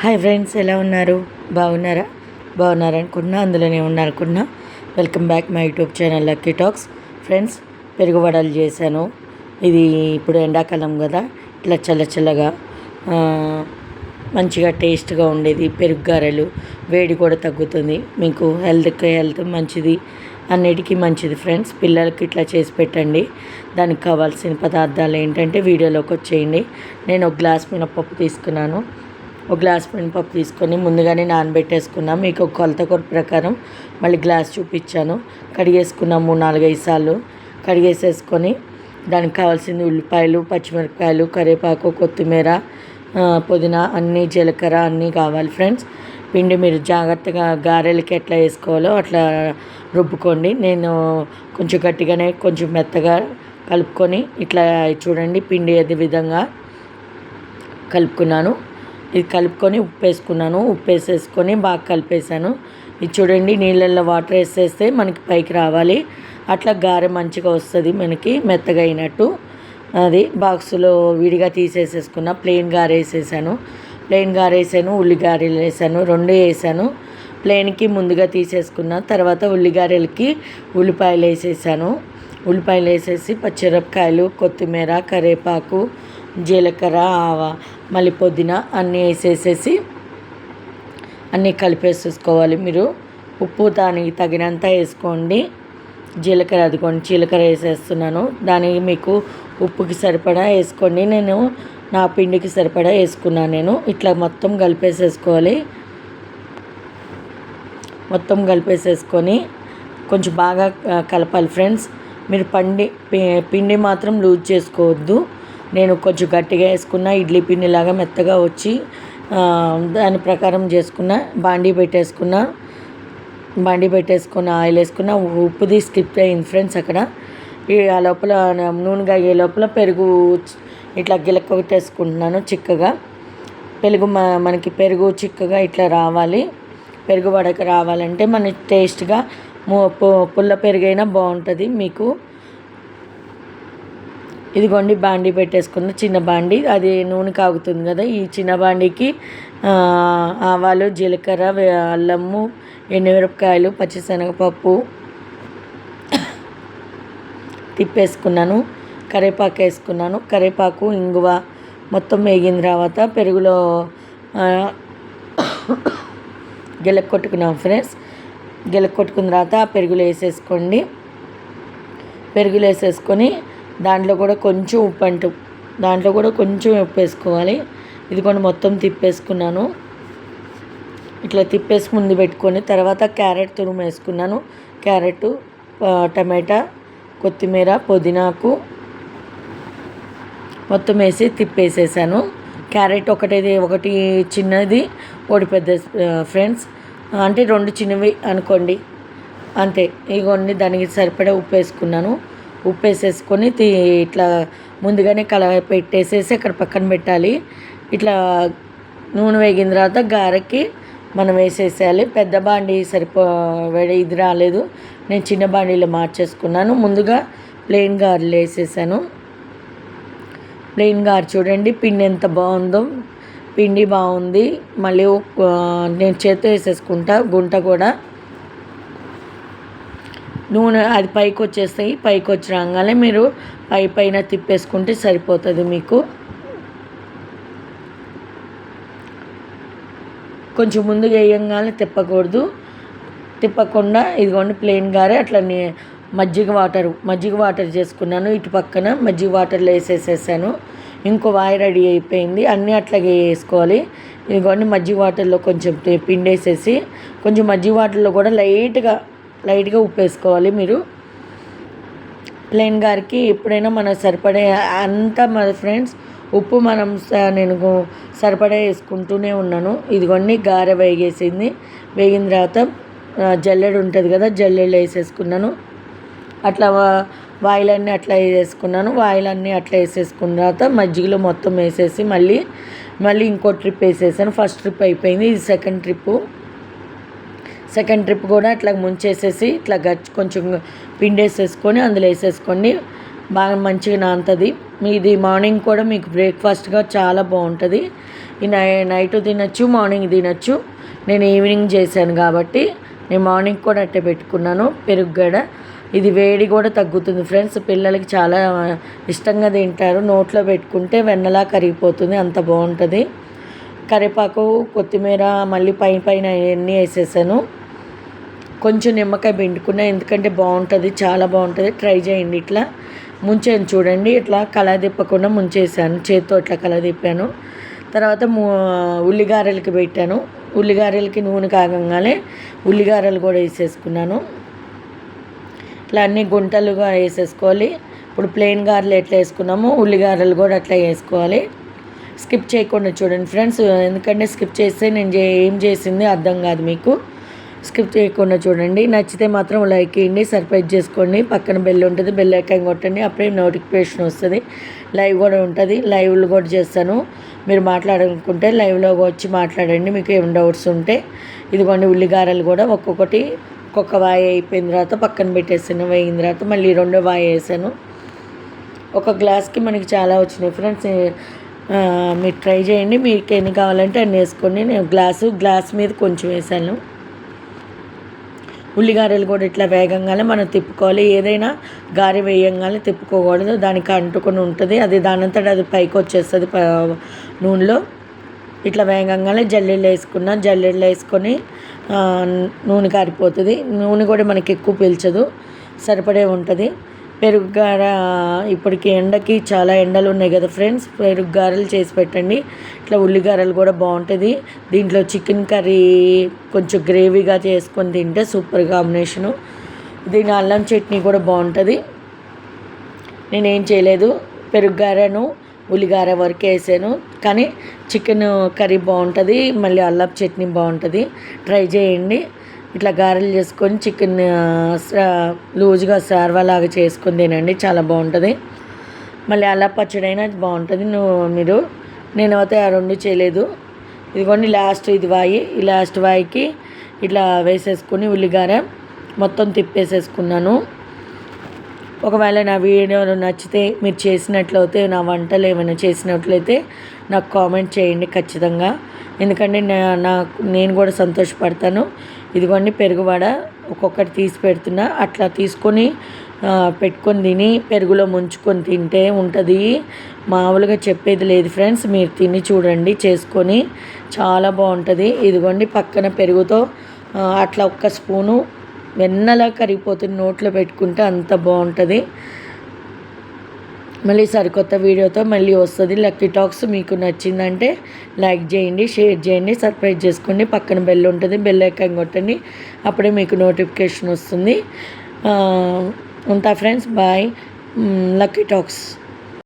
Hi friends ఎలా ఉన్నారు? బాగున్నారా? బాగున్నారనుకున్నా అందులోనే ఉన్నారనుకున్నా welcome back my YouTube channel lucky talks. Friends పెరుగు వడలు చేశాను. ఇది ఇప్పుడు ఎండాకాలం కదా ఇట్లా చల్ల చల్లగా మంచిగా టేస్ట్గా ఉండేది. పెరుగు గారెలు వేడి కూడా తగ్గుతుంది. మీకు హెల్త్కి హెల్త్ మంచిది అన్నిటికీ మంచిది ఫ్రెండ్స్. పిల్లలకి ఇట్లా చేసి పెట్టండి. దానికి కావాల్సిన పదార్థాలు ఏంటంటే వీడియోలోకి వచ్చేయండి. నేను ఒక గ్లాస్ మినపప్పు తీసుకున్నాను. ఒక గ్లాస్ మినపప్పు తీసుకొని ముందుగానే నానబెట్టేసుకున్నాం. మీకు ఒక కొలత కొర ప్రకారం మళ్ళీ గ్లాస్ చూపించాను. కడిగేసుకున్నాం మూడు నాలుగైదు సార్లు. కడిగేసేసుకొని దానికి కావాల్సింది ఉల్లిపాయలు పచ్చిమిరపకాయలు కరివేపాకు కొత్తిమీర పుదీనా అన్నీ జీలకర్ర అన్నీ కావాలి ఫ్రెండ్స్. పిండి మీరు జాగ్రత్తగా గారెలకి ఎట్లా వేసుకోవాలో అట్లా రుబ్బుకోండి. నేను కొంచెం గట్టిగానే కొంచెం మెత్తగా కలుపుకొని ఇట్లా చూడండి పిండి అదే విధంగా కలుపుకున్నాను. ఇది కలుపుకొని ఉప్పు వేసుకున్నాను ఉప్పు వేసేసుకొని బాగా కలిపేసాను ఇది చూడండి నీళ్ళల్లో వాటర్ వేసేస్తే మనకి పైకి రావాలి. అట్లా గారె మంచిగా వస్తుంది మనకి మెత్తగా అయినట్టు. అది బాక్సులో విడిగా తీసేసేసుకున్న. ప్లెయిన్ గారె వేసేసాను. ప్లెయిన్ గారె వేసాను ఉల్లిగారెలు వేసాను రెండు వేసాను. ప్లెయిన్కి ముందుగా తీసేసుకున్న తర్వాత ఉల్లిగారెలకి ఉల్లిపాయలు వేసేసాను. ఉల్లిపాయలు వేసేసి పచ్చిమిరపకాయలు కొత్తిమీర కరివేపాకు జీలకర్ర ఆవా మళ్ళీ పుదీనా అన్నీ వేసేసేసి అన్నీ కలిపేసేసుకోవాలి మీరు. ఉప్పు దానికి తగినంత వేసుకోండి. జీలకర్ర అదిగోండి జీలకర్ర వేసేస్తున్నాను. దానికి మీకు ఉప్పుకి సరిపడా వేసుకోండి. నేను నా పిండికి సరిపడా వేసుకున్నాను నేను. ఇట్లా మొత్తం కలిపేసేసుకోవాలి. మొత్తం కలిపేసేసుకొని కొంచెం బాగా కలపాలి ఫ్రెండ్స్. మీరు పండి పి- పిండి మాత్రం లూజ్ చేసుకోవద్దు. నేను కొంచెం గట్టిగా వేసుకున్న ఇడ్లీ పిండిలాగా మెత్తగా వచ్చి దాని ప్రకారం చేసుకున్న బాండీ పెట్టేసుకున్న బాండీ పెట్టేసుకున్న ఆయిల్ వేసుకున్న ఉప్పుది స్కిప్ అయింది ఫ్రెండ్స్ అక్కడ. ఈ ఆ లోపల నూనెగా అయ్యే లోపల పెరుగు ఇట్లా గిలక కొట్టేసుకుంటున్నాను చిక్కగా. పెరుగు మ మనకి పెరుగు చిక్కగా ఇట్లా రావాలి. పెరుగు వడక రావాలంటే మన టేస్ట్గా పుల్ల పెరుగైనా బాగుంటుంది మీకు. ఇదిగోండి బాండీ పెట్టేసుకున్న చిన్న బాండీ. అది నూనె కాగుతుంది కదా ఈ చిన్న బాండీకి ఆవాలు జీలకర్ర అల్లము ఎండుమిరపకాయలు పచ్చిశనగపప్పు తిప్పేసుకున్నాను. కరివేపాకు వేసుకున్నాను. కరివేపాకు ఇంగువ మొత్తం వేగిన తర్వాత పెరుగులో గెలక్ కొట్టుకున్నాం ఫ్రెండ్స్. గెలక్ కొట్టుకున్న తర్వాత ఆ పెరుగులో వేసేసుకోండి. పెరుగులో వేసేసుకొని దాంట్లో కూడా కొంచెం ఉప్పు అంటూ దాంట్లో కూడా కొంచెం ఉప్పు వేసుకోవాలి. ఇది మొత్తం తిప్పేసుకున్నాను. ఇట్లా తిప్పేసి ముందు పెట్టుకొని తర్వాత క్యారెట్ తురుము వేసుకున్నాను. క్యారెట్ టమాటా కొత్తిమీర పుదీనాకు మొత్తం వేసి తిప్పేసేసాను. క్యారెట్ ఒకటేది ఒకటి చిన్నది ఒకటి పెద్ద ఫ్రెండ్స్. అంటే రెండు చిన్నవి అనుకోండి. అంతే. ఇగోండి దానికి సరిపడా ఉప్పు వేసుకున్నాను. ఉప్పు వేసేసుకొని తీ ఇట్లా ముందుగానే కల పెట్టేసేసి అక్కడ పక్కన పెట్టాలి. ఇట్లా నూనె వేగిన తర్వాత గారెకి మనం వేసేసేయాలి. పెద్ద బాండి సరిపో వేడి ఇది రాలేదు. నేను చిన్న బాండీలో మార్చేసుకున్నాను. ముందుగా ప్లెయిన్ గారెలు వేసేసాను. ప్లెయిన్ గారు చూడండి పిండి ఎంత బాగుందో. పిండి బాగుంది. మళ్ళీ నేను చేత్తో వేసేసుకుంటా. గుంట కూడా నూనె అది పైకి వచ్చేస్తాయి పైకి వచ్చి రాగానే మీరు పై పైన తిప్పేసుకుంటే సరిపోతుంది మీకు. కొంచెం ముందుగా వేయంగానే తిప్పకూడదు. తిప్పకుండా ఇదిగోండి ప్లెయిన్ గారే అట్లానే మజ్జిగ వాటర్ మజ్జిగ వాటర్ చేసుకున్నాను. ఇటు పక్కన మజ్జిగ వాటర్లో వేసేసేసాను. ఇంకో వాయి రెడీ అయిపోయింది. అన్నీ అట్లాగే వేసుకోవాలి. ఇదిగోండి మజ్జిగ వాటర్లో కొంచెం పిండేసేసి పిండి వేసేసి కొంచెం మజ్జిగ వాటర్లో కూడా లైట్గా లైట్గా ఉప్పు వేసుకోవాలి మీరు. ప్లెయిన్ గారికి ఎప్పుడైనా మన సరిపడే అంతా మన ఫ్రెండ్స్ ఉప్పు మనం స- నేను సరిపడా వేసుకుంటూనే ఉన్నాను. ఇదిగోండి గారె వేగేసింది. వేగిన తర్వాత జల్లెడు ఉంటుంది కదా జల్లెడలో వేసేసుకున్నాను. అట్లా వా- వాయిలన్నీ అట్లా వేసేసుకున్నాను. వాయిలన్నీ అట్లా వేసేసుకున్న తర్వాత మజ్జిగలో మొత్తం వేసేసి మళ్ళీ మళ్ళీ ఇంకో ట్రిప్ వేసేసాను. ఫస్ట్ ట్రిప్ అయిపోయింది ఇది సెకండ్ ట్రిప్పు. సెకండ్ ట్రిప్ కూడా ఇట్లా ముంచేసేసి ఇట్లా గచ్చి కొంచెం పిండి వేసేసుకొని అందులో వేసేసుకోండి బాగా మంచిగా నానుతుంది. మీది మార్నింగ్ కూడా మీకు బ్రేక్ఫాస్ట్గా చాలా బాగుంటుంది. ఈ నై నైట్ తినచ్చు మార్నింగ్ తినచ్చు. నేను ఈవినింగ్ చేశాను కాబట్టి నేను మార్నింగ్ కూడా అట్టే పెట్టుకున్నాను పెరుగు గడ ఇది వేడి కూడా తగ్గుతుంది ఫ్రెండ్స్. పిల్లలకి చాలా ఇష్టంగా తింటారు. నోట్లో పెట్టుకుంటే వెన్నలా కరిగిపోతుంది అంత బాగుంటుంది. కరివేపాకు కొత్తిమీర మళ్ళీ పైన పైన అవన్నీ వేసేసాను. కొంచెం నిమ్మకాయ పిండుకున్నా ఎందుకంటే బాగుంటుంది చాలా బాగుంటుంది. ట్రై చేయండి ఇట్లా. ముంచాను చూడండి ఇట్లా కళ తిప్పకుండా ముంచేసాను చేతితో ఇట్లా కళ తిప్పాను. తర్వాత ఉల్లిగారెలకి పెట్టాను. ఉల్లిగారెలకి నూనె కాగంగానే ఉల్లిగారెలు కూడా వేసేసుకున్నాను. ఇట్లా అన్ని గుంటలుగా వేసేసుకోవాలి. ఇప్పుడు ప్లెయిన్ గారెలు ఎట్లా వేసుకున్నామో ఉల్లిగారెలు కూడా అట్లా వేసుకోవాలి. స్కిప్ చేయకుండా చూడండి ఫ్రెండ్స్. ఎందుకంటే స్కిప్ చేస్తే నేను ఏం చేసింది అర్థం కాదు మీకు. స్కిప్ చేయకుండా చూడండి. నచ్చితే మాత్రం లైక్ చేయండి సర్ప్రైజ్ చేసుకోండి. పక్కన బెల్ ఉంటుంది బెల్ ఐకాన్ కొట్టండి అప్పుడే నోటిఫికేషన్ వస్తుంది. లైవ్ కూడా ఉంటుంది. లైవ్లు కూడా చేస్తాను. మీరు మాట్లాడాలనుకుంటే లైవ్లో వచ్చి మాట్లాడండి. మీకు ఏం డౌట్స్ ఉంటే ఇదిగోండి ఉల్లిగారలు కూడా ఒక్కొక్కటి ఒక్కొక్క వాయి అయిపోయిన తర్వాత పక్కన పెట్టేసాను వేయిన తర్వాత మళ్ళీ రెండో వాయి వేసాను. ఒక గ్లాస్కి మనకి చాలా వచ్చినాయి ఫ్రెండ్స్. మీరు ట్రై చేయండి. మీకు ఎన్ని కావాలంటే అన్ని వేసుకోండి. నేను గ్లాసు గ్లాస్ మీద కొంచెం వేసాను. ఉల్లిగారెలు కూడా ఇట్లా వేగంగానే మనం తిప్పుకోవాలి. ఏదైనా గారె వేయంగానే తిప్పుకోకూడదు. దానికి అంటుకొని ఉంటుంది. అది దానంతట అది పైకి వచ్చేస్తుంది నూనెలో. ఇట్లా వేగంగానే జల్లెళ్ళు వేసుకున్న జల్లెళ్ళు వేసుకొని నూనె కారిపోతుంది. నూనె కూడా మనకి ఎక్కువ పీల్చదు. సరిపడే ఉంటుంది. పెరుగు గార ఇప్పటికి ఎండకి చాలా ఎండలు ఉన్నాయి కదా ఫ్రెండ్స్. పెరుగు గారెలు చేసి పెట్టండి. ఇట్లా ఉల్లిగారెలు కూడా బాగుంటుంది. దీంట్లో చికెన్ కర్రీ కొంచెం గ్రేవీగా చేసుకొని తింటే సూపర్ కాంబినేషను. దీని అల్లం చట్నీ కూడా బాగుంటుంది. నేనేం చేయలేదు. పెరుగుగారను ఉల్లిగార వరకు వేసాను. కానీ చికెన్ కర్రీ బాగుంటుంది. మళ్ళీ అల్లం చట్నీ బాగుంటుంది. ట్రై చేయండి. ఇట్లా గారెలు చేసుకొని చికెన్ లూజ్గా లాగా చేసుకుని తినండి. చాలా బాగుంటుంది. మళ్ళీ అలా పచ్చడి అయినా బాగుంటుంది. నువ్వు మీరు నేను అయితే ఆ రెండు చేయలేదు. ఇదిగోండి లాస్ట్ ఇది వాయి. ఈ లాస్ట్ వాయికి ఇట్లా వేసేసుకొని ఉల్లిగార మొత్తం తిప్పేసేసుకున్నాను. ఒకవేళ నా వీడియోలు నచ్చితే మీరు చేసినట్లయితే నా వంటలు ఏమైనా చేసినట్లయితే నాకు కామెంట్ చేయండి ఖచ్చితంగా. ఎందుకంటే నా నాకు నేను కూడా సంతోషపడతాను. ఇదిగోండి పెరుగువడ ఒక్కొక్కటి తీసి పెడుతున్నా. అట్లా తీసుకొని పెట్టుకొని తిని పెరుగులో ముంచుకొని తింటే ఉంటుంది. మామూలుగా చెప్పేది లేదు ఫ్రెండ్స్. మీరు తిని చూడండి చేసుకొని చాలా బాగుంటుంది. ఇదిగోండి పక్కన పెరుగుతో అట్లా ఒక్క స్పూను వెన్నలా కరిగిపోతుంది నోట్లో పెట్టుకుంటే అంత బాగుంటుంది. మళ్ళీ సరికొత్త వీడియోతో మళ్ళీ వస్తుంది. లక్కీ టాక్స్ మీకు నచ్చిందంటే లైక్ చేయండి షేర్ చేయండి సబ్స్క్రైబ్ చేసుకోండి. పక్కన బెల్ ఉంటుంది బెల్ ఐకాన్ కొట్టండి. అప్పుడే మీకు నోటిఫికేషన్ వస్తుంది. ఉంటా ఫ్రెండ్స్ బాయ్. Lucky talks